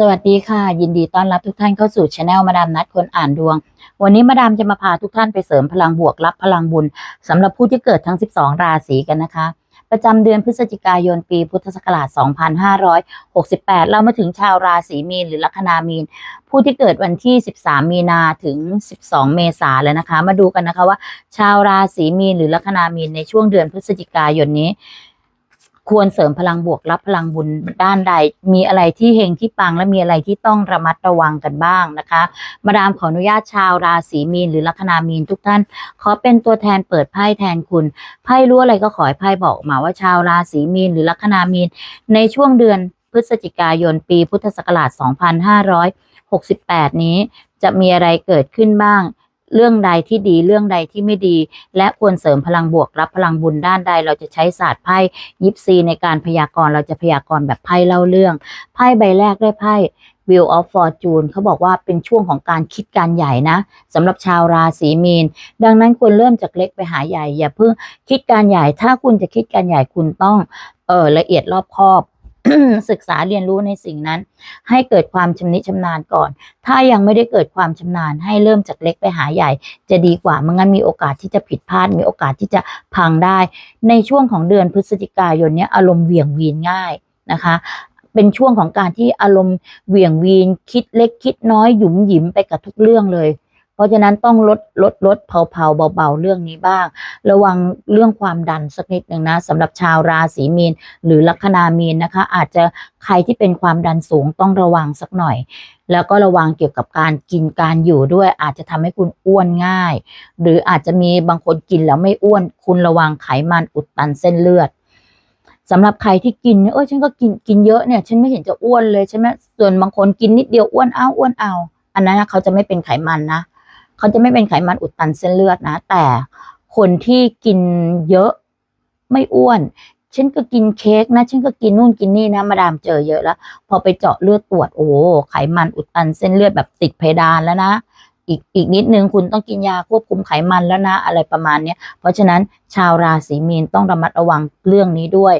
สวัสดีค่ะ ยินดีต้อนรับทุกท่านเข้าสู่ช anel มาดามนัดคนอ่านดวง วันนี้มาดามจะมาพาทุกท่านไปเสริมพลังบวกรับพลังบุญสำหรับผู้ที่เกิดทั้ง 12 ราศีกันนะคะ ประจำเดือนพฤศจิกายนปีพุทธศักราช 2568 เรามาถึงชาวราศีมีนหรือลัคนามีน ผู้ที่เกิดวันที่ 13 มีนาถึง 12 เมษาแล้วนะคะ มาดูกันนะคะว่า ชาวราศีมีนหรือลัคนามีนในช่วงเดือนพฤศจิกายนนี้ ควรเสริมพลังบวกรับพลังบุญด้านใด มีอะไรที่เฮงที่ปังและมีอะไรที่ต้องระมัดระวังกันบ้างนะคะ มาดามขออนุญาตชาวราศีมีนหรือลัคนามีนทุกท่าน ขอเป็นตัวแทนเปิดไพ่แทนคุณไพ่รู้อะไรก็ขอให้ไพ่บอกมาว่าชาวราศีมีนหรือลัคนามีน ในช่วงเดือนพฤศจิกายนปีพุทธศักราช 2568 นี้ จะมีอะไรเกิดขึ้นบ้าง เรื่องใดที่ดีเรื่องใดที่ไม่ดี และควรเสริมพลังบวกรับพลังบุญด้านใด เราจะใช้ศาสตร์ไพ่ยิปซีในการพยากรณ์เราจะพยากรณ์แบบไพ่เล่าเรื่อง ไพ่ใบแรกได้ไพ่ Wheel of Fortune เขาบอกว่าเป็นช่วงของการคิดการใหญ่นะสำหรับชาวราศีมีน ดังนั้นควรเริ่มจากเล็กไปหาใหญ่ อย่าเพิ่งคิดการใหญ่ ถ้าคุณจะคิดการใหญ่คุณต้องเออละเอียดรอบคอบ ศึกษาเรียนรู้ในสิ่งนั้น ให้เกิดความชำนิชำนาญก่อน ถ้ายังไม่ได้เกิดความชำนาญให้เริ่มจากเล็กไปหาใหญ่ จะดีกว่าไม่งั้นมีโอกาสที่จะผิดพลาด มีโอกาสที่จะพังได้ ในช่วงของเดือนพฤศจิกายนเนี้ยอารมณ์เหวี่ยงวีนง่ายนะคะเป็นช่วงของการที่อารมณ์เหวี่ยงวีนคิดเล็กคิดน้อยหยุมหยิมไปกับทุกเรื่องเลย เพราะฉะนั้นต้องลดลดลดเผาเผาเบาๆเรื่องนี้บ้าง ระวังเรื่องความดันสักนิดหนึ่งนะสำหรับชาวราศีมีน หรือลัคนามีนนะคะ อาจจะใครที่เป็นความดันสูงต้องระวังสักหน่อย แล้วก็ระวังเกี่ยวกับการกินการอยู่ด้วย อาจจะทำให้คุณอ้วนง่าย หรืออาจจะมีบางคนกินแล้วไม่อ้วน คุณระวังไขมันอุดตันเส้นเลือดสำหรับใครที่กินเออฉันก็กินกินเยอะเนี่ยฉันไม่เห็นจะอ้วนเลยใช่ไหมส่วนบางคนกินนิดเดียวอ้วนเอาอ้วนเอา อันนั้นเขาจะไม่เป็นไขมันนะ เขาจะไม่เป็นไขมันอุดตันเส้นเลือดนะ แต่คนที่กินเยอะไม่อ้วนฉันก็กินเค้กนะฉันก็กินนู่นกินนี่นะ มาดามเจอเยอะแล้ว พอไปเจาะเลือดตรวจโอ้ไขมันอุดตันเส้นเลือดแบบติดเพดานแล้วนะอีกอีกนิดนึงคุณต้องกินยาควบคุมไขมันแล้วนะ อะไรประมาณเนี้ยเพราะฉะนั้นชาวราศีมีนต้องระมัดระวังเรื่องนี้ด้วย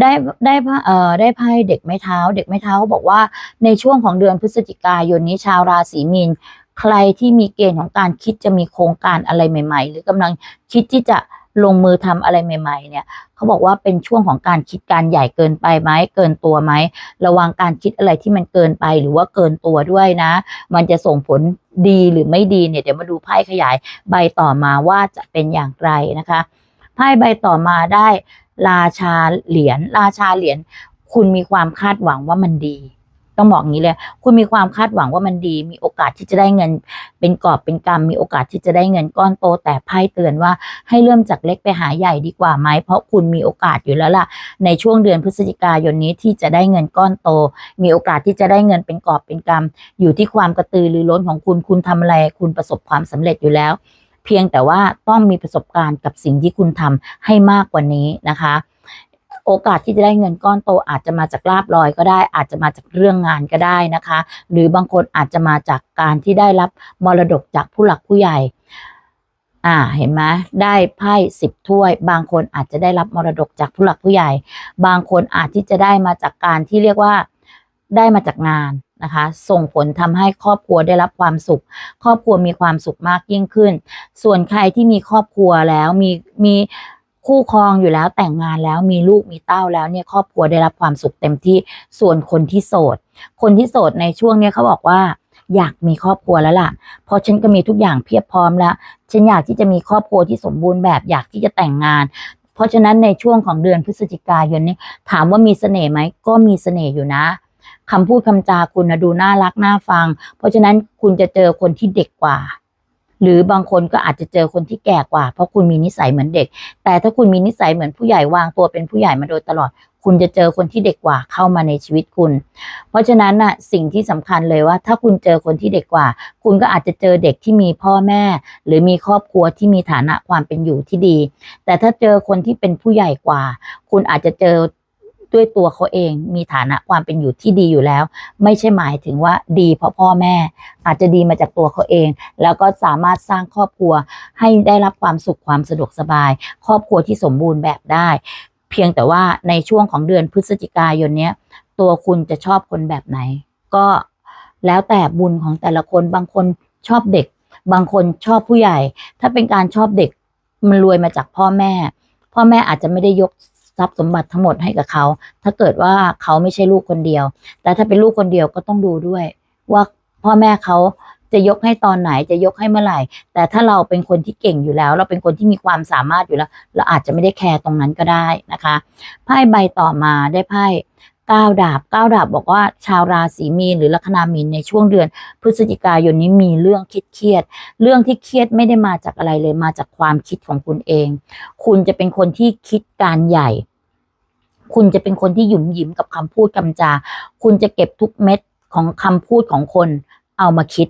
ได้ได้ไพ่เอ่อได้ไพ่เด็กไม้เท้า เด็กไม้เท้าเขาบอกว่าในช่วงของเดือนพฤศจิกายนนี้ชาวราศีมีน ใครที่มีเกณฑ์ของการคิดจะมีโครงการอะไรใหม่ ๆ หรือกำลังคิดที่จะลงมือทำอะไรใหม่ ๆ เนี่ยเขาบอกว่าเป็นช่วงของการคิดการใหญ่เกินไปไหมเกินตัวไหมระวังการคิดอะไรที่มันเกินไปหรือว่าเกินตัวด้วยนะ มันจะส่งผลดีหรือไม่ดีเนี่ยเดี๋ยวมาดูไพ่ขยายใบต่อมาว่าจะเป็นอย่างไรนะคะไพ่ใบต่อมาได้ราชาเหรียญราชาเหรียญคุณมีความคาดหวังว่ามันดี ต้องบอกงี้เลย คุณมีความคาดหวังว่ามันดี มีโอกาสที่จะได้เงิน เป็นกอบเป็นกำมีโอกาสที่จะได้เงินก้อนโต แต่ไพ่เตือนว่าให้เริ่มจากเล็กไปหาใหญ่ดีกว่าไหม เพราะคุณมีโอกาสอยู่แล้วล่ะ ในช่วงเดือนพฤศจิกายนนี้ที่จะได้เงินก้อนโต มีโอกาสที่จะได้เงินเป็นกอบเป็นกำอยู่ที่ความกระตือรือร้นของคุณ คุณทำอะไร คุณประสบความสำเร็จอยู่แล้ว เพียงแต่ว่าต้องมีประสบการณ์กับสิ่งที่คุณทำให้มากกว่านี้นะคะ โอกาสที่จะได้เงินก้อนโตอาจจะมาจากลาบลอยก็ได้ อาจจะมาจากเรื่องงานก็ได้นะคะ หรือบางคนอาจจะมาจากการที่ได้รับมรดกจากผู้หลักผู้ใหญ่ อ่าเห็นไหมได้ไพ่สิบถ้วย บางคนอาจจะได้รับมรดกจากผู้หลักผู้ใหญ่ บางคนอาจที่จะได้มาจากการที่เรียกว่าได้มาจากงานนะคะ ส่งผลทำให้ครอบครัวได้รับความสุข ครอบครัวมีความสุขมากยิ่งขึ้น ส่วนใครที่มีครอบครัวแล้วมีมี คู่ครองอยู่แล้วแต่งงานแล้วมีลูกมีเต้าแล้วเนี่ยครอบครัวได้รับความสุขเต็มที่ส่วนคนที่โสด คนที่โสดในช่วงเนี้ยเขาบอกว่าอยากมีครอบครัวแล้วล่ะ เพราะฉันก็มีทุกอย่างเพียบพร้อมแล้ว ฉันอยากที่จะมีครอบครัวที่สมบูรณ์แบบอยากที่จะแต่งงาน เพราะฉะนั้นในช่วงของเดือนพฤศจิกายนนี้ถามว่ามีเสน่ห์ไหมก็มีเสน่ห์อยู่นะคำพูดคำจาคุณนะดูน่ารักน่าฟัง เพราะฉะนั้นคุณจะเจอคนที่เด็กกว่า หรือบางคนก็อาจจะเจอคนที่แก่กว่า เพราะคุณมีนิสัยเหมือนเด็ก แต่ถ้าคุณมีนิสัยเหมือนผู้ใหญ่วางตัวเป็นผู้ใหญ่มาโดยตลอด คุณจะเจอคนที่เด็กกว่าเข้ามาในชีวิตคุณ เพราะฉะนั้นน่ะสิ่งที่สำคัญเลยว่า ถ้าคุณเจอคนที่เด็กกว่า คุณก็อาจจะเจอเด็กที่มีพ่อแม่ หรือมีครอบครัวที่มีฐานะความเป็นอยู่ที่ดี แต่ถ้าเจอคนที่เป็นผู้ใหญ่กว่า คุณอาจจะเจอ ด้วยตัวเขาเองมีฐานะความเป็นอยู่ที่ดีอยู่แล้ว ไม่ใช่หมายถึงว่าดีเพราะพ่อแม่ อาจจะดีมาจากตัวเขาเอง แล้วก็สามารถสร้างครอบครัวให้ได้รับความสุขความสะดวกสบาย ครอบครัวที่สมบูรณ์แบบได้ เพียงแต่ว่าในช่วงของเดือนพฤศจิกายนเนี้ยตัวคุณจะชอบคนแบบไหน ก็แล้วแต่บุญของแต่ละคนบางคนชอบเด็ก บางคนชอบผู้ใหญ่ ถ้าเป็นการชอบเด็กมันรวยมาจากพ่อแม่ พ่อแม่อาจจะไม่ได้ยก ทรัพย์สมบัติทั้งหมดให้กับเขา ถ้าเกิดว่าเขาไม่ใช่ลูกคนเดียว แต่ถ้าเป็นลูกคนเดียวก็ต้องดูด้วย ว่าพ่อแม่เขาจะยกให้ตอนไหนจะยกให้เมื่อไหร่ แต่ถ้าเราเป็นคนที่เก่งอยู่แล้ว เราเป็นคนที่มีความสามารถอยู่แล้ว เราอาจจะไม่ได้แคร์ตรงนั้นก็ได้นะคะไพ่ใบต่อมาได้ไพ่ ก้าดาบก้าดาบบอกว่าชาวราศีมีนหรือลัคนามีนในช่วงเดือน พฤศจิกายนนี้มีเรื่องคิดเครียดเรื่องที่เครียดไม่ได้มาจากอะไรเลยมาจากความคิดของคุณเอง คุณจะเป็นคนที่คิดการใหญ่ คุณจะเป็นคนที่หยุ่มหยิมกับคำพูดคำจา คุณจะเก็บทุกเม็ดของคำพูดของคนเอามาคิด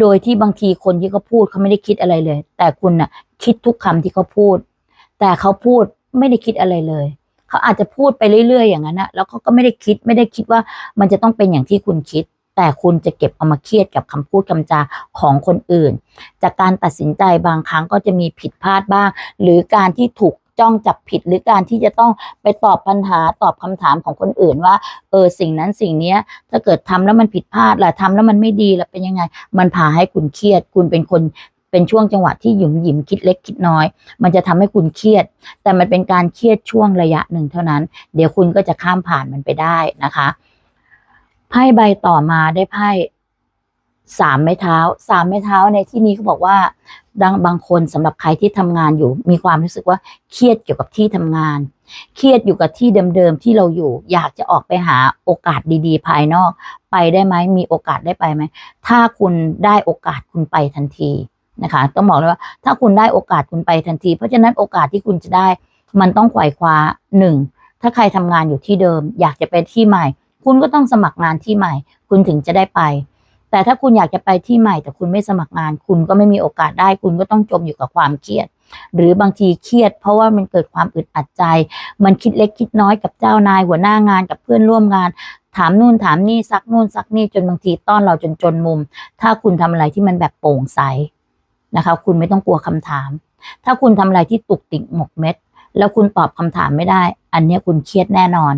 โดยที่บางทีคนที่เขาพูดเขาไม่ได้คิดอะไรเลย แต่คุณน่ะ คิดทุกคำที่เขาพูด แต่เขาพูดไม่ได้คิดอะไรเลย เขาอาจจะพูดไปเรื่อย ๆ อย่างนั้นนะแล้วเขาก็ไม่ได้คิดไม่ได้คิดว่ามันจะต้องเป็นอย่างที่คุณคิด แต่คุณจะเก็บเอามาเครียดกับคำพูดคำจาของคนอื่น จากการตัดสินใจบางครั้งก็จะมีผิดพลาดบ้าง หรือการที่ถูกจ้องจับผิดหรือการที่จะต้องไปตอบปัญหาตอบคำถามของคนอื่นว่า เออสิ่งนั้นสิ่งเนี้ย ถ้าเกิดทำแล้วมันผิดพลาดล่ะทำแล้วมันไม่ดีล่ะเป็นยังไง มันพาให้คุณเครียด คุณเป็นคน เป็นช่วงจังหวะที่หยุมหยิมคิดเล็กคิดน้อย มันจะทำให้คุณเครียด แต่มันเป็นการเครียดช่วงระยะหนึ่งเท่านั้น เดี๋ยวคุณก็จะข้ามผ่านมันไปได้นะคะไพ่ใบต่อมาได้ไพ่สามไม้เท้าสามไม้เท้าในที่นี้เขาบอกว่าดังบางคนสำหรับใครที่ทำงานอยู่ มีความรู้สึกว่าเครียดเกี่ยวกับที่ทำงาน เครียดอยู่กับที่เดิมๆที่เราอยู่ อยากจะออกไปหาโอกาสดี ๆ ภายนอก ไปได้ไหมมีโอกาสได้ไปไหมถ้าคุณได้โอกาสคุณไปทันที นะคะต้องบอกเลยว่าถ้าคุณได้โอกาสคุณไปทันที เพราะฉะนั้นโอกาสที่คุณจะได้ มันต้องไขว่คว้าหนึ่งถ้าใครทำงานอยู่ที่เดิม อยากจะไปที่ใหม่ คุณก็ต้องสมัครงานที่ใหม่ คุณถึงจะได้ไป แต่ถ้าคุณอยากจะไปที่ใหม่ แต่คุณไม่สมัครงาน คุณก็ไม่มีโอกาสได้ คุณก็ต้องจมอยู่กับความเครียด หรือบางทีเครียด เพราะว่ามันเกิดความอึดอัดใจ มันคิดเล็กคิดน้อยกับเจ้านายหัวหน้างานกับเพื่อนร่วมงาน ถามนู่นถามนี่ซักนู่นซักนี่จนบางทีต้อนเราจนจนมุม ถ้าคุณทำอะไรที่มันแบบโปร่งใส นะคะ คุณไม่ต้องกลัวคำถาม ถ้าคุณทำอะไรที่ตุกติกหมกเม็ด แล้วคุณตอบคำถามไม่ได้ อันนี้คุณเครียดแน่นอน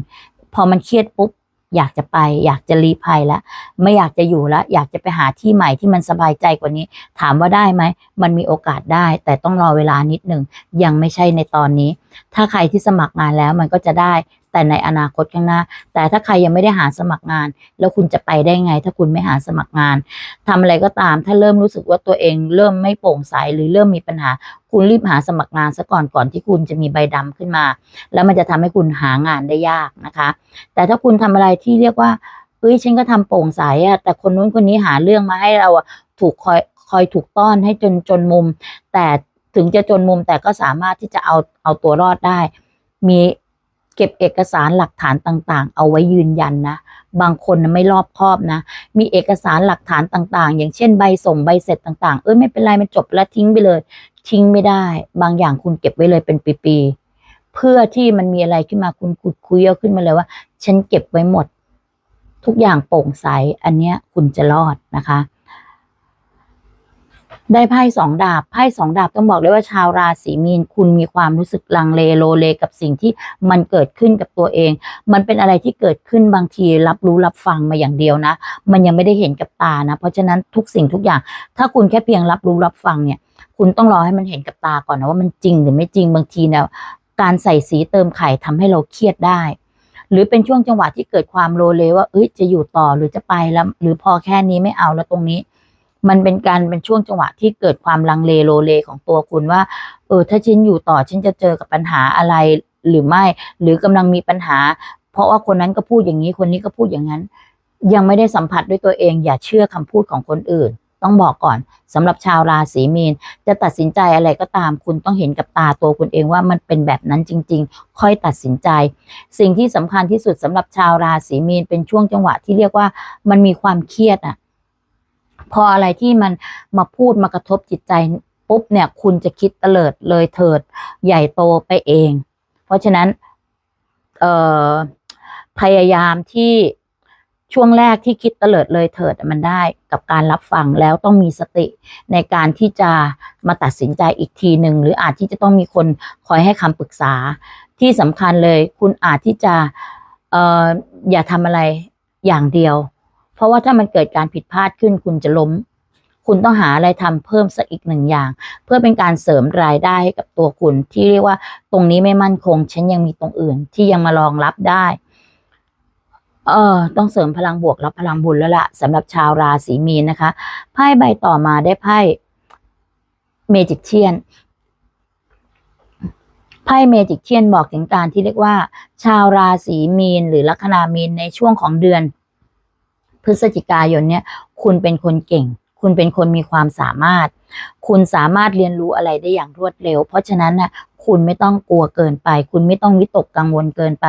พอมันเครียดปุ๊บอยากจะไป อยากจะรีภัยแล้วไม่อยากจะอยู่แล้วอยากจะไปหาที่ใหม่ที่มันสบายใจกว่านี้ ถามว่าได้ไหม มันมีโอกาสได้ แต่ต้องรอเวลานิดหนึ่งยังไม่ใช่ในตอนนี้ ถ้าใครที่สมัครงานแล้วมันก็จะได้ แต่ในอนาคตข้างหน้า แต่ถ้าใครยังไม่ได้หาสมัครงาน แล้วคุณจะไปได้ไง ถ้าคุณไม่หาสมัครงานทำอะไรก็ตาม ถ้าเริ่มรู้สึกว่าตัวเองเริ่มไม่โปร่งใสหรือเริ่มมีปัญหา คุณรีบหาสมัครงานซะก่อนก่อนที่คุณจะมีใบดำขึ้นมา แล้วมันจะทำให้คุณหางานได้ยากนะคะ แต่ถ้าคุณทำอะไรที่เรียกว่าเอ้ยฉันก็ทำโปร่งใสอะแต่คนนู้นคนนี้หาเรื่องมาให้เราอะถูกคอยคอยถูกต้อนให้จนจนมุม แต่ถึงจะจนมุมแต่ก็สามารถที่จะเอาเอาตัวรอดได้ มี เก็บเอกสารหลักฐานต่างๆ เอาไว้ยืนยันนะ บางคนนะไม่รอบคอบนะ มีเอกสารหลักฐานต่างๆ อย่างเช่นใบส่งใบเสร็จต่างๆ เอ้ยไม่เป็นไรมันจบแล้วทิ้งไปเลย ทิ้งไม่ได้ บางอย่างคุณเก็บไว้เลยเป็นปีๆ เพื่อที่มันมีอะไรขึ้นมาคุณขุดคุยเอาขึ้นมาเลยว่า ฉันเก็บไว้หมด ทุกอย่างโปร่งใส อันเนี้ยคุณจะรอดนะคะ ได้ไพ่สองดาบไพ่สองดาบต้องบอกเลยว่าชาวราศีมีนคุณมีความรู้สึกลังเลโลเลกับสิ่งที่มันเกิดขึ้นกับตัวเอง มันเป็นอะไรที่เกิดขึ้นบางทีรับรู้รับฟังมาอย่างเดียวนะ มันยังไม่ได้เห็นกับตานะ เพราะฉะนั้นทุกสิ่งทุกอย่าง ถ้าคุณแค่เพียงรับรู้รับฟังเนี่ย คุณต้องรอให้มันเห็นกับตาก่อนนะว่ามันจริงหรือไม่จริงบางทีเนี่ยการใส่สีเติมไข่ทำให้เราเครียดได้หรือเป็นช่วงจังหวะที่เกิดความโลเลว่าเอ้ยจะอยู่ต่อหรือจะไปแล้ว หรือพอแค่นี้ไม่เอาแล้วตรงนี้ มันเป็นการเป็นช่วงจังหวะที่เกิดความลังเลโลเลของตัวคุณว่า เออ ถ้าฉันอยู่ต่อฉันจะเจอกับปัญหาอะไรหรือไม่ หรือกำลังมีปัญหา เพราะว่าคนนั้นก็พูดอย่างนี้คนนี้ก็พูดอย่างนั้น ยังไม่ได้สัมผัสด้วยตัวเอง อย่าเชื่อคำพูดของคนอื่น ต้องบอกก่อนสำหรับชาวราศีมีน จะตัดสินใจอะไรก็ตาม คุณต้องเห็นกับตาตัวคุณเองว่ามันเป็นแบบนั้นจริง ๆ ค่อยตัดสินใจ สิ่งที่สำคัญที่สุดสำหรับชาวราศีมีนเป็นช่วงจังหวะที่เรียกว่ามันมีความเครียดอะ พออะไรที่มันมาพูดมากระทบจิตใจปุ๊บเนี่ย คุณจะคิดเตลิดเลยเถิดใหญ่โตไปเอง เพราะฉะนั้นเอ่อพยายามที่ช่วงแรกที่คิดเตลิดเลยเถิดมันได้กับการรับฟังแล้วต้องมีสติในการที่จะมาตัดสินใจอีกทีหนึ่งหรืออาจที่จะต้องมีคนคอยให้คำปรึกษาที่สำคัญเลย คุณอาจที่จะอออย่าทำอะไรอย่างเดียว เพราะว่าถ้ามันเกิดการผิดพลาดขึ้นคุณจะล้ม คุณต้องหาอะไรทำเพิ่มสักอีกหนึ่งอย่าง เพื่อเป็นการเสริมรายได้ให้กับตัวคุณ ที่เรียกว่าตรงนี้ไม่มั่นคง ฉันยังมีตรงอื่น ที่ยังมารองรับได้ เออต้องเสริมพลังบวกรับพลังบุญแล้วล่ะสำหรับชาวราศีมีนนะคะไพ่ใบต่อมาได้ไพ่เมจิกเชียนไพ่เมจิกเชียนบอกถึงการที่เรียกว่า ชาวราศีมีนหรือลัคนามีนในช่วงของเดือน พฤศจิกายนเนี่ย คุณเป็นคนเก่ง คุณเป็นคนมีความสามารถ คุณสามารถเรียนรู้อะไรได้อย่างรวดเร็ว เพราะฉะนั้นน่ะคุณไม่ต้องกลัวเกินไป คุณไม่ต้องวิตกกังวลเกินไป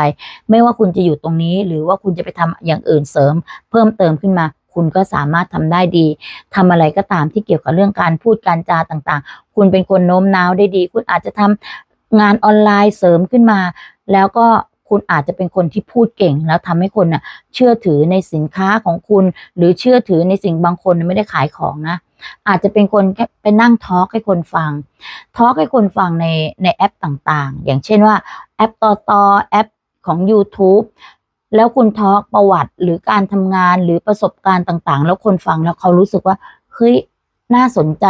ไม่ว่าคุณจะอยู่ตรงนี้ หรือว่าคุณจะไปทำอย่างอื่นเสริม เพิ่มเติมขึ้นมา คุณก็สามารถทำได้ดีทำอะไรก็ตามที่เกี่ยวกับเรื่องการพูดการจาต่างๆ คุณเป็นคนโน้มน้าวได้ดี คุณอาจจะทำงานออนไลน์เสริมขึ้นมา แล้วก็ คุณอาจจะเป็นคนที่พูดเก่ง แล้วทำให้คนน่ะเชื่อถือในสินค้าของคุณ หรือเชื่อถือในสิ่งบางคนไม่ได้ขายของนะ อาจจะเป็นคนแค่ไปนั่งทอล์กให้คนฟังทอล์กให้คนฟังในในแอปต่างๆ อย่างเช่นว่าแอปต่อต่อแอปของ YouTube แล้วคุณทอล์กประวัติหรือการทำงานหรือประสบการณ์ต่างๆ แล้วคนฟังแล้วเขารู้สึกว่าเฮ้ยน่าสนใจ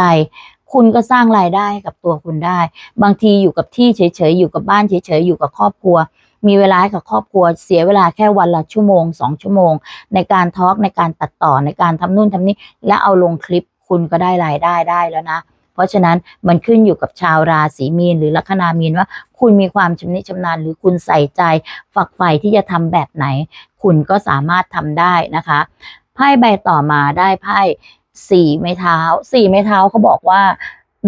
คุณก็สร้างรายได้กับตัวคุณได้ บางทีอยู่กับที่เฉยๆ อยู่กับบ้านเฉยๆ อยู่กับครอบครัว มีเวลาให้กับครอบครัวเสียเวลาแค่วันละชั่วโมงสองชั่วโมง ในการทอล์กในการตัดต่อในการทำนู่นทำนี่และเอาลงคลิปคุณก็ได้รายได้ได้แล้วนะ เพราะฉะนั้นมันขึ้นอยู่กับชาวราศีมีนหรือลัคนามีนว่า คุณมีความชำนิชำนาญหรือคุณใส่ใจ ฝักใฝ่ที่จะทำแบบไหน คุณก็สามารถทำได้นะคะไพ่ใบต่อมาได้ไพ่สี่ไม้เท้าสี่ไม้เท้าเขาบอกว่า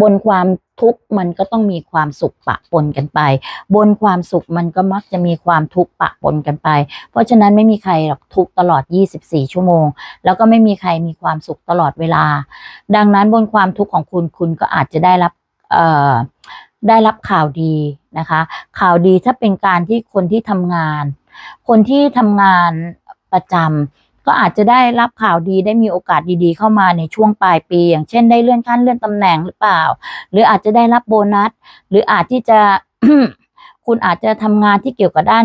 บนความทุกข์มันก็ต้องมีความสุขปะปนกันไป บนความสุขมันก็มักจะมีความทุกข์ปะปนกันไป เพราะฉะนั้นไม่มีใครหรอกทุกตลอด 24 ชั่วโมง แล้วก็ไม่มีใครมีความสุขตลอดเวลา ดังนั้นบนความทุกข์ของคุณคุณก็อาจจะได้รับเอ่อได้รับข่าวดีนะคะ ข่าวดีถ้าเป็นการที่คนที่ทำงาน คนที่ทำงานประจำ ก็อาจจะได้รับข่าวดีได้มีโอกาสดีๆ เข้ามาในช่วงปลายปี อย่างเช่นได้เลื่อนขั้นเลื่อนตำแหน่งหรือเปล่า หรืออาจจะได้รับโบนัส หรืออาจที่จะคุณอาจจะทำงานที่เกี่ยวกับด้าน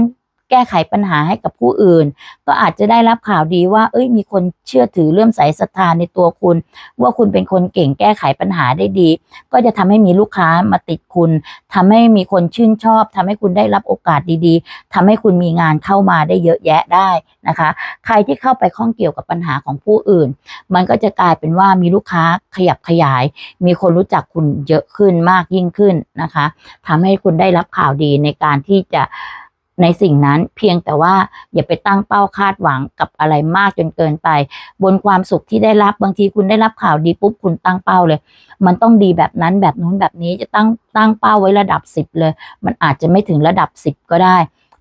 แก้ไขปัญหาให้กับผู้อื่น ก็อาจจะได้รับข่าวดีว่า เอ้ย มีคนเชื่อถือเลื่อมใสศรัทธาในตัวคุณ ว่าคุณเป็นคนเก่งแก้ไขปัญหาได้ดี ก็จะทำให้มีลูกค้ามาติดคุณทำให้มีคนชื่นชอบทำให้คุณได้รับโอกาสดีๆทำให้คุณมีงานเข้ามาได้เยอะแยะได้นะคะ ใครที่เข้าไปข้องเกี่ยวกับปัญหาของผู้อื่น มันก็จะกลายเป็นว่ามีลูกค้าขยับขยาย มีคนรู้จักคุณเยอะขึ้นมากยิ่งขึ้นนะคะทำให้คุณได้รับข่าวดีในการที่จะ ในสิ่งนั้นเพียงแต่ว่าอย่าไปตั้งเป้าคาดหวังกับอะไรมากจนเกินไป บนความสุขที่ได้รับบางทีคุณได้รับข่าวดีปุ๊บคุณตั้งเป้าเลย มันต้องดีแบบนั้นแบบนู้นแบบนี้จะตั้งตั้งเป้าไว้ระดับสิบเลย มันอาจจะไม่ถึงระดับสิบก็ได้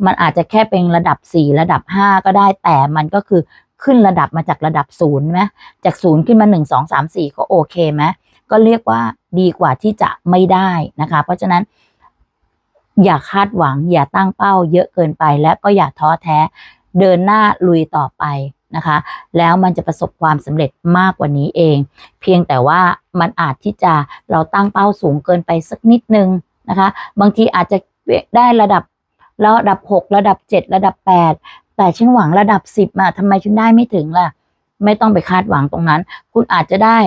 มันอาจจะแค่เป็นระดับสี่ระดับห้าก็ได้ แต่มันก็คือขึ้นระดับมาจากระดับศูนย์ไหมจากศูนย์ขึ้นมาหนึ่งสองสามสี่ก็โอเคไหมก็เรียกว่าดีกว่าที่จะไม่ได้นะคะ เพราะฉะนั้น อย่าคาดหวัง อย่าตั้งเป้า เยอะเกินไปและก็อย่าท้อแท้ เดินหน้าลุยต่อไปนะคะ แล้วมันจะประสบความสำเร็จมากกว่านี้เอง เพียงแต่ว่ามันอาจที่จะเราตั้งเป้าสูงเกินไปสักนิดนึงนะคะ บางทีอาจจะได้ระดับระดับหกระดับเจ็ดระดับแปดแต่ฉันหวังระดับสิบอะทำไมฉันได้ไม่ถึงล่ะ ไม่ต้องไปคาดหวังตรงนั้น คุณอาจจะได้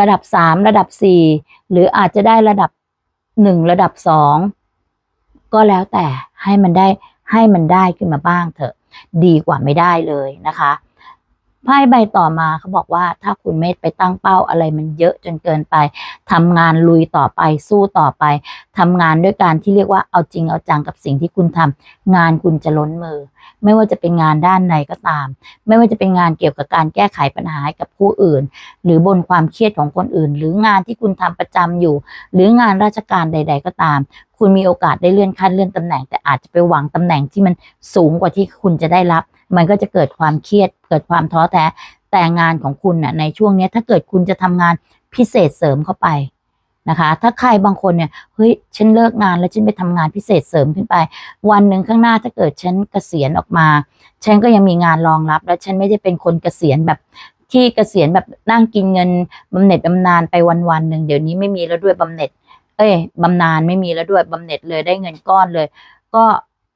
ระดับสามระดับสี่หรืออาจจะได้ระดับหนึ่งระดับสอง ก็แล้วแต่ให้มันได้ให้มันได้ขึ้นมาบ้างเถอะ ดีกว่าไม่ได้เลยนะคะไพ่ใบต่อมาเขาบอกว่าถ้าคุณไม่ไปตั้งเป้าอะไรมันเยอะจนเกินไปทำงานลุยต่อไปสู้ต่อไปทำงานด้วยการที่เรียกว่าเอาจริงเอาจังกับสิ่งที่คุณทำงานคุณจะล้นมือ ไม่ว่าจะเป็นงานด้านไหนก็ตาม ไม่ว่าจะเป็นงานเกี่ยวกับการแก้ไขปัญหาให้กับผู้อื่น หรือบนความเครียดของคนอื่น หรืองานที่คุณทำประจำอยู่ หรืองานราชการใด ๆ ก็ตามคุณมีโอกาสได้เลื่อนขั้นเลื่อนตำแหน่ง แต่อาจจะไปหวังตำแหน่งที่มันสูงกว่าที่คุณจะได้รับ มันก็จะเกิดความเครียด เกิดความท้อแท้แต่งานของคุณน่ะในช่วงนี้ถ้าเกิดคุณจะทำงานพิเศษเสริมเข้าไปนะคะ ถ้าใครบางคนเนี่ยเฮ้ยฉันเลิกงานแล้วฉันไปทำงานพิเศษเสริมขึ้นไป วันหนึ่งข้างหน้าถ้าเกิดฉันเกษียณออกมา ฉันก็ยังมีงานรองรับ และฉันไม่ได้เป็นคนเกษียณแบบที่เกษียณแบบนั่งกินเงินบำเหน็จบำนาญไปวันวันหนึ่งเดี๋ยวนี้ไม่มีแล้วด้วยบำเหน็จ เอ้ยบำนาญไม่มีแล้วด้วยบำเหน็จเลยได้เงินก้อนเลย ก็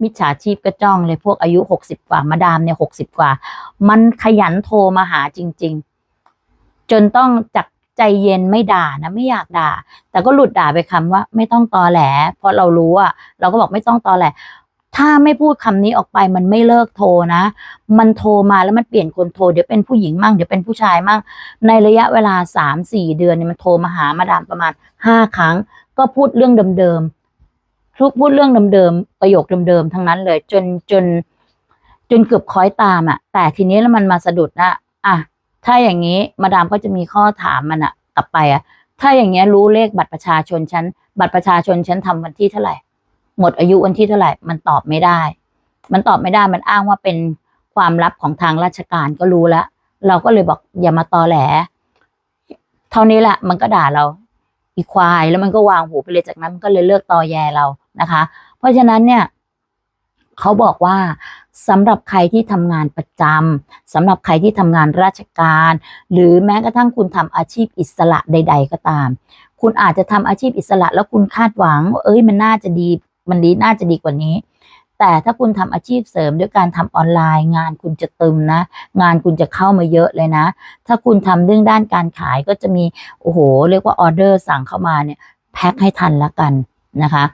มิจฉาชีพก็จ้องเลยพวกอายุหกสิบกว่ามาดามเนี่ยหกสิบกว่า มันขยันโทรมาหาจริง ๆ จนต้องจักใจเย็นไม่ด่านะไม่อยากด่า แต่ก็หลุดด่าไปคำว่า ไม่ต้องตอแหล เพราะเรารู้อะเราก็บอกไม่ต้องตอแหล ถ้าไม่พูดคำนี้ออกไปมันไม่เลิกโทรนะ มันโทรมาแล้วมันเปลี่ยนคนโทรเดี๋ยวเป็นผู้หญิงมั่งเดี๋ยวเป็นผู้ชายมั่งในระยะเวลาสามสี่เดือนเนี่ยมันโทรมาหามาดามประมาณห้าครั้ง ก็พูดเรื่องเดิมๆทุกพูดเรื่องเดิมๆประโยคเดิมๆทั้งนั้นเลย จนจน จนเกือบคล้อยตามอะ แต่ทีนี้แล้วมันมาสะดุดนะอะถ้าอย่างนี้มาดามก็จะมีข้อถามมันอะ กลับไปอะ ถ้าอย่างเงี้ยรู้เลขบัตรประชาชนฉันบัตรประชาชนฉันทำวันที่เท่าไหร่ หมดอายุวันที่เท่าไหร่มันตอบไม่ได้ มันตอบไม่ได้มันอ้างว่าเป็นความลับของทางราชการก็รู้แล้วเราก็เลยบอกอย่ามาตอแหล เท่านี้แหละมันก็ด่าเรา อีควายแล้วมันก็วางหูไปเลยจากนั้นมันก็เลยเลือกตอแยเรานะคะ เพราะฉะนั้นเนี่ยเขาบอกว่าสำหรับใครที่ทำงานประจำสำหรับใครที่ทำงานราชการ หรือแม้กระทั่งคุณทำอาชีพอิสระใด ๆ ก็ตาม คุณอาจจะทำอาชีพอิสระแล้วคุณคาดหวัง เอ้ยมันน่าจะดีมันดีน่าจะดีกว่านี้ แต่ถ้าคุณทำอาชีพเสริมด้วยการทำออนไลน์ งานคุณจะตึมนะ งานคุณจะเข้ามาเยอะเลยนะ ถ้าคุณทำเรื่องด้านการขายก็จะมีโอ้โห เรียกว่าออเดอร์สั่งเข้ามาเนี่ยแพ็คให้ทันละกันนะคะ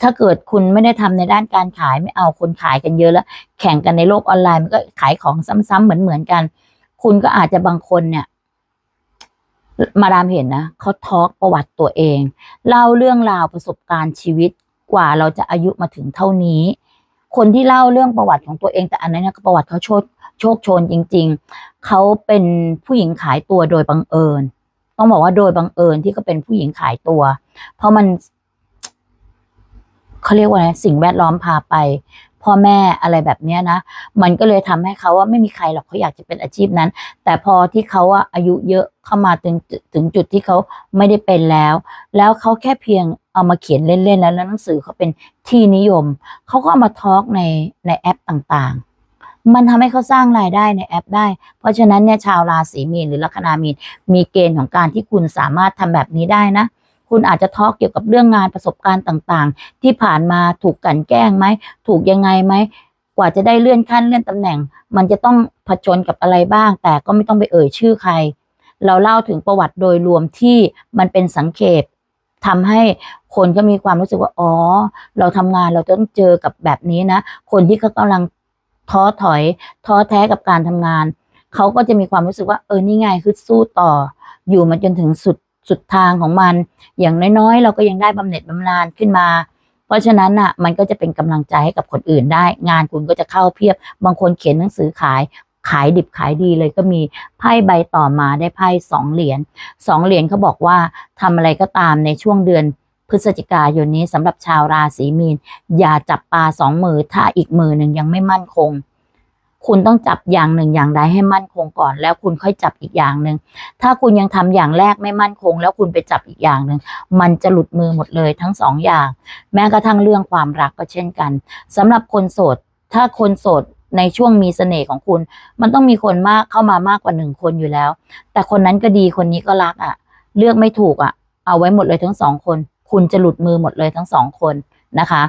ถ้าเกิดคุณไม่ได้ทำในด้านการขายไม่เอาคนขายกันเยอะแล้ว แข่งกันในโลกออนไลน์มันก็ขายของซ้ำๆเหมือนๆกัน คุณก็อาจจะบางคนเนี่ยมาดามเห็นนะเขาทอล์กประวัติตัวเอง เล่าเรื่องราวประสบการณ์ชีวิตกว่าเราจะอายุมาถึงเท่านี้ คนที่เล่าเรื่องประวัติของตัวเองแต่อันนั้นก็ประวัติเขาโชคโชคชนจริง ๆ เขาเป็นผู้หญิงขายตัวโดยบังเอิญ ต้องบอกว่าโดยบังเอิญที่เขาเป็นผู้หญิงขายตัว เพราะมันเขาเรียกว่าไงสิ่งแวดล้อมพาไป พ่อแม่อะไรแบบเนี้ยนะ มันก็เลยทำให้เขาว่าไม่มีใครหรอกเขาอยากจะเป็นอาชีพนั้น แต่พอที่เขาว่าอายุเยอะเข้ามาถึงถึงจุดที่เขาไม่ได้เป็นแล้ว แล้วเขาแค่เพียง เอามาเขียนเล่นๆแล้วแล้วหนังสือเขาเป็นที่นิยม เขาก็เอามาทอล์กในในแอปต่างๆ มันทำให้เขาสร้างรายได้ในแอปได้ เพราะฉะนั้นเนี่ยชาวราศีมีนหรือลัคนามีนมีเกณฑ์ของการที่คุณสามารถทำแบบนี้ได้นะ คุณอาจจะทอล์กเกี่ยวกับเรื่องงานประสบการณ์ต่างๆ ที่ผ่านมาถูกกลันแกล้งไหมถูกยังไงไหมกว่าจะได้เลื่อนขั้นเลื่อนตำแหน่ง มันจะต้องผจญกับอะไรบ้าง แต่ก็ไม่ต้องไปเอ่ยชื่อใคร เราเล่าถึงประวัติโดยรวมที่มันเป็นสังเขปทำให้ คนก็มีความรู้สึกว่าอ๋อ เราทำงานเราต้องเจอกับแบบนี้นะ คนที่เขากำลังท้อถอย ท้อแท้กับการทำงาน เขาก็จะมีความรู้สึกว่าเออนี่ไงคือสู้ต่อ อยู่มาจนถึงสุดสุดทางของมัน อย่างน้อยๆ เราก็ยังได้บำเหน็จบำนาญขึ้นมา เพราะฉะนั้นน่ะมันก็จะเป็นกำลังใจให้กับคนอื่นได้ งานคุณก็จะเข้าเพียบ บางคนเขียนหนังสือขายขายดิบขายดีเลยก็มีไพ่ใบต่อมาได้ไพ่สองเหรียญสองเหรียญเขาบอกว่าทำอะไรก็ตามในช่วงเดือน พฤศจิกายนนี้สำหรับชาวราศีมีน อย่าจับปลาสองมือถ้าอีกมือหนึ่งยังไม่มั่นคง คุณต้องจับอย่างหนึ่งอย่างใดให้มั่นคงก่อน แล้วคุณค่อยจับอีกอย่างหนึ่งถ้าคุณยังทำอย่างแรกไม่มั่นคง แล้วคุณไปจับอีกอย่างหนึ่งมันจะหลุดมือหมดเลยทั้งสองอย่าง แม้กระทั่งเรื่องความรักก็เช่นกันสำหรับคนโสด ถ้าคนโสดในช่วงมีเสน่ห์ของคุณ มันต้องมีคนมากเข้ามามากกว่าหนึ่งคนอยู่แล้ว แต่คนนั้นก็ดีคนนี้ก็รักอะ เลือกไม่ถูกอะ เอาไว้หมดเลยทั้งสองคน คุณจะหลุดมือหมดเลยทั้งสองคนนะคะ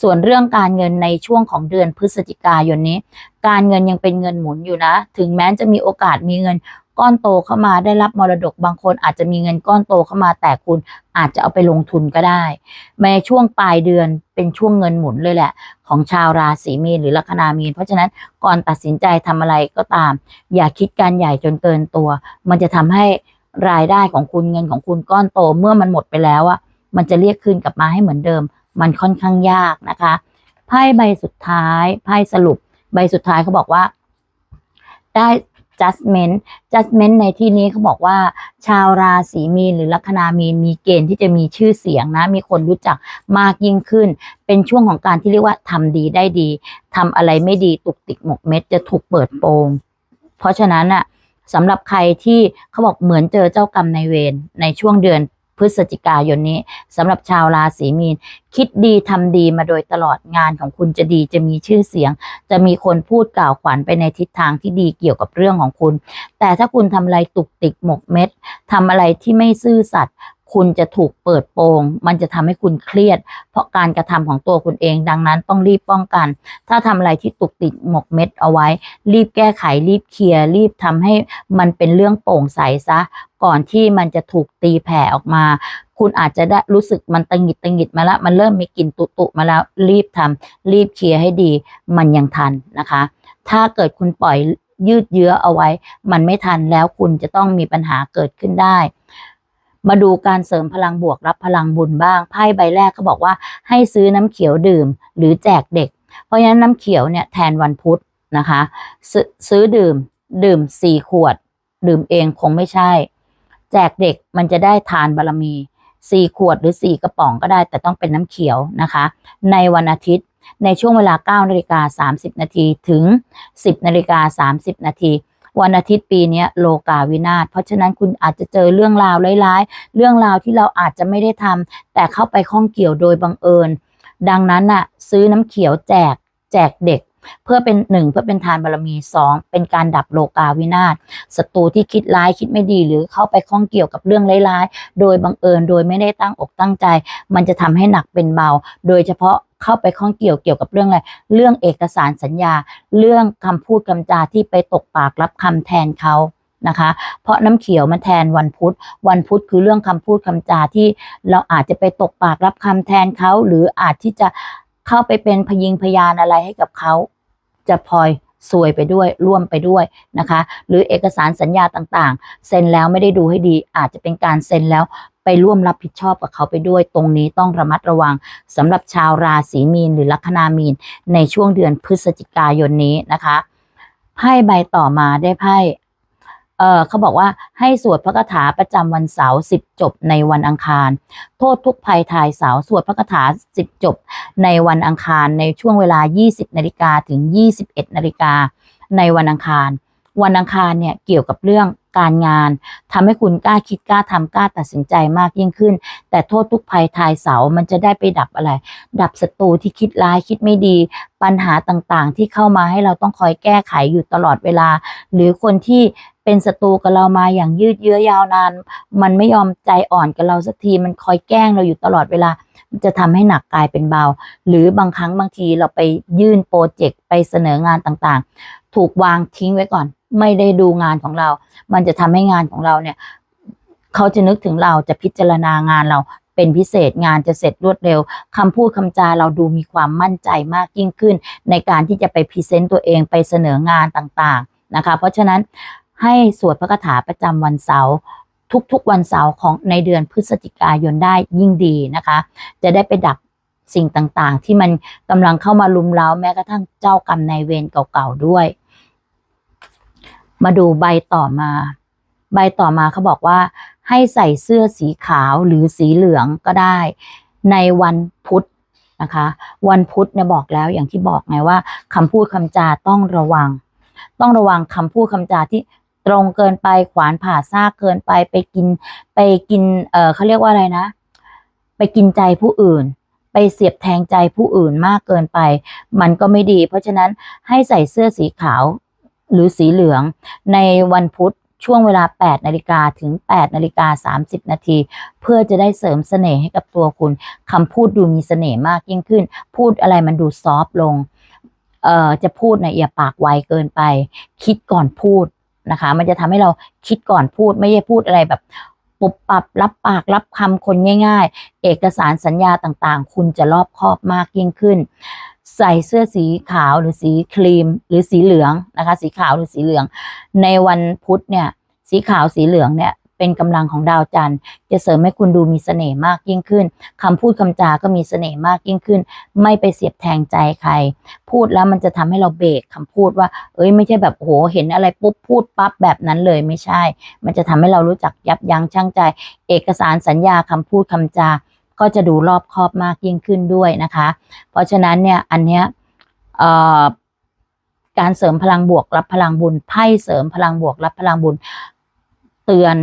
ส่วนเรื่องการเงินในช่วงของเดือนพฤศจิกายนนี้ การเงินยังเป็นเงินหมุนอยู่นะ ถึงแม้จะมีโอกาสมีเงินก้อนโตเข้ามาได้รับมรดกบางคนอาจจะมีเงินก้อนโตเข้ามาแต่คุณอาจจะเอาไปลงทุนก็ได้ในช่วงปลายเดือนเป็นช่วงเงินหมุนเลยแหละ ของชาวราศีมีนหรือลัคนามีน เพราะฉะนั้นก่อนตัดสินใจทำอะไรก็ตาม อย่าคิดการใหญ่จนเกินตัว มันจะทำให้รายได้ของคุณเงินของคุณก้อนโตเมื่อมันหมดไปแล้วอะ มันจะเรียกคืนกลับมาให้เหมือนเดิม มันค่อนข้างยากนะคะไพ่ใบสุดท้ายไพ่สรุป ใบสุดท้ายเขาบอกว่า ได้ judgment judgment ในที่นี้เขาบอกว่า ชาวราศีมีนหรือลัคนามีนมีเกณฑ์ที่จะมีชื่อเสียงนะ มีคนรู้จักมากยิ่งขึ้น เป็นช่วงของการที่เรียกว่าทำดีได้ดี ทำอะไรไม่ดีตุกติกหมกเม็ดจะถูกเปิดโปง เพราะฉะนั้นอะสำหรับใครที่เขาบอกเหมือนเจอเจ้ากรรมในเวรในช่วงเดือน พฤศจิกายนนี้สำหรับชาวราศีมีน คิดดีทำดีมาโดยตลอดงานของคุณจะดีจะมีชื่อเสียง จะมีคนพูดกล่าวขวัญไปในทิศทางที่ดีเกี่ยวกับเรื่องของคุณ แต่ถ้าคุณทำอะไรตุกติกหมกเม็ดทำอะไรที่ไม่ซื่อสัตย์คุณจะถูกเปิดโปง มันจะทำให้คุณเครียด เพราะการกระทำของตัวคุณเอง ดังนั้นต้องรีบป้องกัน ถ้าทำอะไรที่ตุกติดหมกเม็ดเอาไว้ รีบแก้ไข รีบเคลียร์ รีบทำให้มันเป็นเรื่องโปร่งใสซะ ก่อนที่มันจะถูกตีแผ่ออกมา คุณอาจจะได้รู้สึกมันตังหิดตังหิดมาแล้ว มันเริ่มมีกลิ่นตุตุมาแล้วรีบทำรีบเคลียร์ให้ดี มันยังทันนะคะ ถ้าเกิดคุณปล่อยยืดเยื้อเอาไว้ มันไม่ทันแล้วคุณจะต้องมีปัญหาเกิดขึ้นได้ มาดูการเสริมพลังบวกรับพลังบุญบ้าง ไพ่ใบแรกเขาบอกว่าให้ซื้อน้ำเขียวดื่ม หรือแจกเด็ก เพราะฉะนั้นน้ำเขียวเนี่ยแทนวันพุธนะคะซซื้อดื่มดื่มสี่ขวด ดื่มเองคงไม่ใช่ แจกเด็กมันจะได้ทานบารมีสี่ขวดหรือสี่กระป๋องก็ได้ แต่ต้องเป็นน้ำเขียวนะคะ ในวันอาทิตย์ในช่วงเวลา 9 นาฬิกา 30 นาทีถึง 10 นาฬิกา 30 นาทีวันอาทิตย์ปีนี้โลกาวินาศเพราะฉะนั้นคุณอาจจะเจอเรื่องราวร้ายๆ เรื่องราวที่เราอาจจะไม่ได้ทำแต่เข้าไปข้องเกี่ยวโดยบังเอิญ ดังนั้นน่ะ ซื้อน้ำเขียวแจก แจกเด็ก เพื่อเป็นหนึ่งเพื่อเป็นทานบารมีสองเป็นการดับโลกาวินาศศัตรูที่คิดร้ายคิดไม่ดีหรือเข้าไปข้องเกี่ยวกับเรื่องร้ายๆ โดยบังเอิญโดยไม่ได้ตั้งอกตั้งใจ มันจะทำให้หนักเป็นเบา โดยเฉพาะเข้าไปข้องเกี่ยวเกี่ยวกับเรื่องอะไร เรื่องเอกสารสัญญา เรื่องคำพูดคำจาที่ไปตกปากรับคำแทนเขานะคะ เพราะน้ำเขียวมันแทนวันพุธ วันพุธคือเรื่องคำพูดคำจาที่เราอาจจะไปตกปากรับคำแทนเขา หรืออาจที่จะเข้าไปเป็นพยิงพยานอะไรให้กับเขา จะพลอยซวยไปด้วยร่วมไปด้วยนะคะ หรือเอกสารสัญญาต่างๆ เซ็นแล้วไม่ได้ดูให้ดี อาจจะเป็นการเซ็นแล้วไปร่วมรับผิดชอบกับเขาไปด้วย ตรงนี้ต้องระมัดระวังสำหรับชาวราศีมีน หรือลัคนามีน ในช่วงเดือนพฤศจิกายนนี้นะคะไพ่ใบต่อมาได้ไพ่ เออเขาบอกว่าให้สวดพระคาถาประจำวันเสาร์สิบจบในวันอังคาร โทษทุกภัยทายเสาร์สวดพระคาถาสิบจบในวันอังคารในช่วงเวลา 20นาฬิกาถึง 21นาฬิกาในวันอังคาร วันอังคารเนี่ยเกี่ยวกับเรื่องการงานทำให้คุณกล้าคิดกล้าทำกล้าตัดสินใจมากยิ่งขึ้น แต่โทษทุกภัยทายเสามันจะได้ไปดับอะไร ดับศัตรูที่คิดร้ายคิดไม่ดี ปัญหาต่างๆ ที่เข้ามาให้เราต้องคอยแก้ไขอยู่ตลอดเวลา หรือคนที่เป็นศัตรูกับเรามาอย่างยืดเยื้อยาวนาน มันไม่ยอมใจอ่อนกับเราสักที มันคอยแกล้งเราอยู่ตลอดเวลามันจะทำให้หนักกลายเป็นเบา หรือบางครั้งบางทีเราไปยื่นโปรเจกต์ไปเสนองานต่างๆ ถูกวางทิ้งไว้ก่อน ไม่ได้ดูงานของเรา มันจะทำให้งานของเราเนี่ย เขาจะนึกถึงเราจะพิจารณางานเรา เป็นพิเศษงานจะเสร็จรวดเร็วคำพูดคำจาเราดูมีความมั่นใจมากยิ่งขึ้น ในการที่จะไปพรีเซนต์ตัวเองไปเสนองานต่างๆนะคะ เพราะฉะนั้นให้สวดพระคาถาประจำวันเสาร์ทุกๆวันเสาร์ของในเดือนพฤศจิกายนได้ยิ่งดีนะคะ จะได้ไปดับสิ่งต่างๆ ที่มันกำลังเข้ามาลุมเล้าแม้กระทั่งเจ้ากรรมนายเวรเก่าๆด้วย มาดูใบต่อมา ใบต่อมาเขาบอกว่า ให้ใส่เสื้อสีขาวหรือสีเหลืองก็ได้ ในวันพุธนะคะ วันพุธเนี่ยบอกแล้วอย่างที่บอกไงว่าคำพูดคำจาต้องระวัง ต้องระวังคำพูดคำจาที่ตรงเกินไปขวานผ่าซากเกินไปไปกินไปกินเออเขาเรียกว่าอะไรนะ ไปกินใจผู้อื่น ไปเสียบแทงใจผู้อื่นมากเกินไป มันก็ไม่ดี เพราะฉะนั้นให้ใส่เสื้อสีขาวหรือสีเหลืองในวันพุธ ช่วงเวลา 8 นาฬิกาถึง 8 นาฬิกา 30 นาที เพื่อจะได้เสริมเสน่ห์ให้กับตัวคุณคำพูดดูมีเสน่ห์มากยิ่งขึ้น พูดอะไรมันดูซอฟต์ลงเอ่อจะพูดเนี่ยอย่าปากไวเกินไป คิดก่อนพูดนะคะ มันจะทำให้เราคิดก่อนพูดไม่ใช่พูดอะไรแบบปุบปับรับปากรับคำคนง่าย ๆ เอกสารสัญญาต่างๆ คุณจะรอบคอบมากยิ่งขึ้น ใส่เสื้อสีขาวหรือสีครีมหรือสีเหลืองนะคะ สีขาวหรือสีเหลือง ในวันพุธเนี่ยสีขาวสีเหลืองเนี่ยเป็นกำลังของดาวจันทร์ จะเสริมให้คุณดูมีเสน่ห์มากยิ่งขึ้นคำพูดคำจาก็มีเสน่ห์มากยิ่งขึ้น ไม่ไปเสียบแทงใจใคร พูดแล้วมันจะทำให้เราเบรกคำพูดว่า เอ้ยไม่ใช่แบบโอ้โหเห็นอะไรปุ๊บพูดปั๊บแบบนั้นเลยไม่ใช่ มันจะทำให้เรารู้จักยับยั้งชั่งใจ เอกสารสัญญาคำพูดคำจา ก็จะดูรอบคอบมากยิ่งขึ้นด้วยนะคะ เพราะฉะนั้นเนี่ยอันเนี้ยการเสริมพลังบวกรับพลังบุญไพ่เสริมพลังบวกรับพลังบุญ เตือน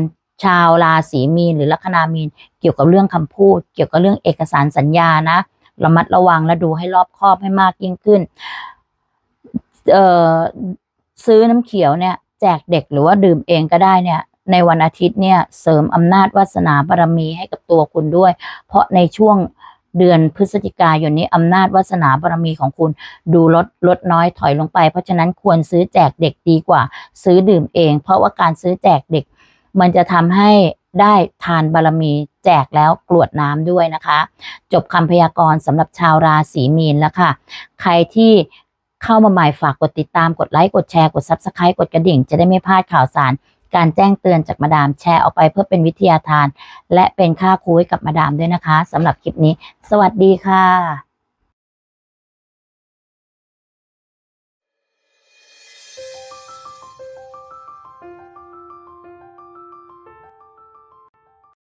ชาวราศีมีนหรือลัคนามีนเกี่ยวกับเรื่องคำพูด เกี่ยวกับเรื่องเอกสารสัญญานะระมัดระวังและดูให้รอบคอบให้มากยิ่งขึ้น เอ่อซื้อน้ำเขียวเนี่ย แจกเด็กหรือว่าดื่มเองก็ได้เนี่ย ในวันอาทิตย์เนี่ยเสริมอำนาจวาสนาบารมีให้กับตัวคุณด้วย เพราะในช่วงเดือนพฤศจิกายนนี้อำนาจวาสนาบารมีของคุณดูลดลดน้อยถอยลงไป เพราะฉะนั้นควรซื้อแจกเด็กดีกว่า ซื้อดื่มเอง เพราะว่าการซื้อแจกเด็ก มันจะทำให้ได้ทานบารมีแจกแล้วกรวดน้ำด้วยนะคะ จบคำพยากรณ์สำหรับชาวราศีมีนแล้วค่ะ ใครที่เข้ามาใหม่ฝากกดติดตามกดไลค์กดแชร์กด Subscribe กดกระดิ่ง จะได้ไม่พลาดข่าวสาร การแจ้งเตือนจากมาดามแชร์ออกไปเพื่อเป็นวิทยาทาน และเป็นค่าครูให้กับมาดามด้วยนะคะสำหรับคลิปนี้ สวัสดีค่ะ